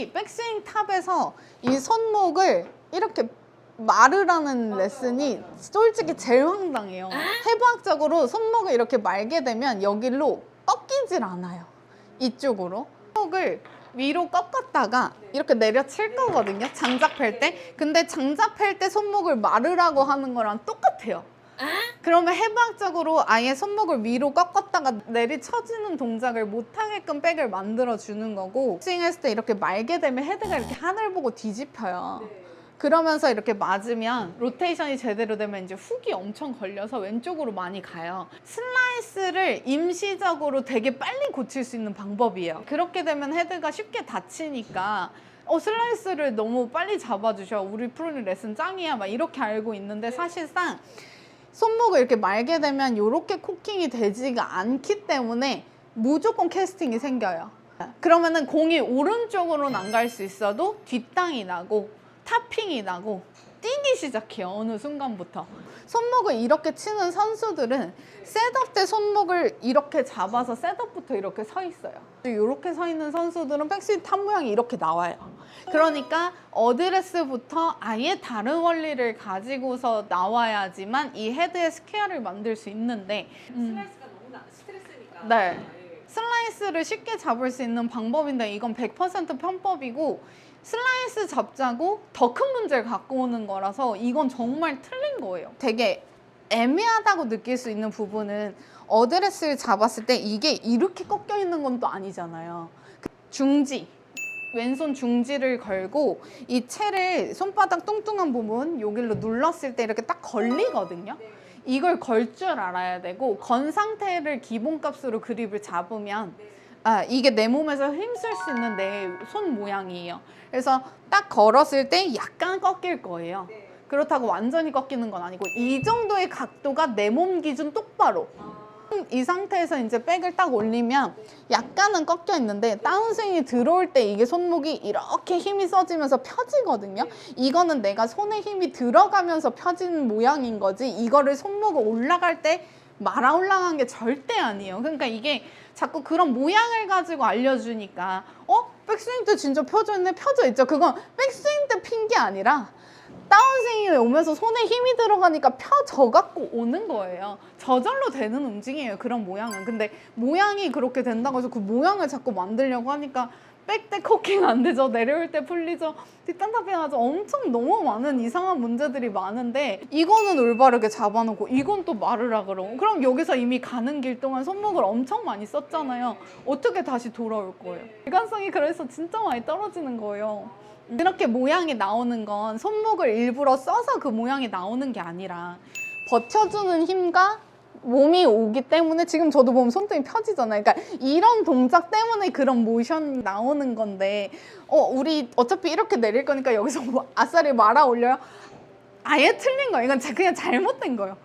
이 백스윙 탑에서 이 손목을 이렇게 마르라는 레슨이 솔직히 제일 황당해요. 해부학적으로 손목을 이렇게 말게 되면 여기로 꺾이질 않아요. 이쪽으로. 손목을 위로 꺾었다가 이렇게 내려칠 거거든요. 장작 펼 때. 근데 장작 펼 때 손목을 마르라고 하는 거랑 똑같아요. 그러면 해부학적으로 아예 손목을 위로 꺾었다가 내리쳐지는 동작을 못하게끔 백을 만들어 주는 거고 스윙했을 때 이렇게 말게 되면 헤드가 이렇게 하늘 보고 뒤집혀요. 그러면서 이렇게 맞으면 로테이션이 제대로 되면 이제 훅이 엄청 걸려서 왼쪽으로 많이 가요. 슬라이스를 임시적으로 되게 빨리 고칠 수 있는 방법이에요. 그렇게 되면 헤드가 쉽게 다치니까 어 슬라이스를 너무 빨리 잡아주셔. 우리 프로님 레슨 짱이야. 막 이렇게 알고 있는데 사실상 손목을 이렇게 말게 되면 이렇게 코킹이 되지가 않기 때문에 무조건 캐스팅이 생겨요. 그러면은 공이 오른쪽으로는 안 갈 수 있어도 뒷땅이 나고 타핑이 나고 뛰기 시작해요. 어느 순간부터. 손목을 이렇게 치는 선수들은 셋업 때 손목을 이렇게 잡아서 셋업부터 이렇게 서 있어요. 이렇게 서 있는 선수들은 백스윙 탑 모양이 이렇게 나와요. 그러니까 어드레스부터 아예 다른 원리를 가지고서 나와야지만 이 헤드의 스퀘어를 만들 수 있는데 음, 슬라이스가 너무 스트레스니까. 네. 예. 슬라이스를 쉽게 잡을 수 있는 방법인데 이건 100% 편법이고 슬라이스 잡자고 더 큰 문제를 갖고 오는 거라서 이건 정말 틀린 거예요. 되게 애매하다고 느낄 수 있는 부분은 어드레스를 잡았을 때 이게 이렇게 꺾여 있는 건 또 아니잖아요. 중지. 왼손 중지를 걸고 이 채를 손바닥 뚱뚱한 부분 여기로 눌렀을 때 이렇게 딱 걸리거든요. 네. 이걸 걸 줄 알아야 되고 건 상태를 기본값으로 그립을 잡으면 네. 아 이게 내 몸에서 힘쓸 수 있는 내 손 모양이에요. 그래서 딱 걸었을 때 약간 꺾일 거예요. 네. 그렇다고 완전히 꺾이는 건 아니고 이 정도의 각도가 내 몸 기준 똑바로 아, 이 상태에서 이제 백을 딱 올리면 약간은 꺾여 있는데 다운스윙이 들어올 때 이게 손목이 이렇게 힘이 써지면서 펴지거든요. 이거는 내가 손에 힘이 들어가면서 펴지는 모양인 거지 이거를 손목을 올라갈 때 말아 올라간 게 절대 아니에요. 그러니까 이게 자꾸 그런 모양을 가지고 알려주니까 어? 백스윙 때 진짜 펴져 있네? 펴져 있죠. 그건 백스윙 때 핀 게 아니라 다운스윙이 오면서 손에 힘이 들어가니까 펴져 갖고 오는 거예요. 저절로 되는 움직임이에요. 그런 모양은. 근데 모양이 그렇게 된다고 해서 그 모양을 자꾸 만들려고 하니까 백때 코킹 안 되죠. 내려올 때 풀리죠. 뒷땅 타핑 하죠. 엄청 너무 많은 이상한 문제들이 많은데 이거는 올바르게 잡아놓고 이건 또 말으라 그러고 그럼 여기서 이미 가는 길 동안 손목을 엄청 많이 썼잖아요. 어떻게 다시 돌아올 거예요? 일관성이 그래서 진짜 많이 떨어지는 거예요. 이렇게 모양이 나오는 건 손목을 일부러 써서 그 모양이 나오는 게 아니라 버텨주는 힘과 몸이 오기 때문에 지금 저도 보면 손등이 펴지잖아요. 그러니까 이런 동작 때문에 그런 모션이 나오는 건데 어 우리 어차피 이렇게 내릴 거니까 여기서 뭐 아싸리 말아 올려요. 아예 틀린 거예요. 이건 자- 그냥 잘못된 거예요.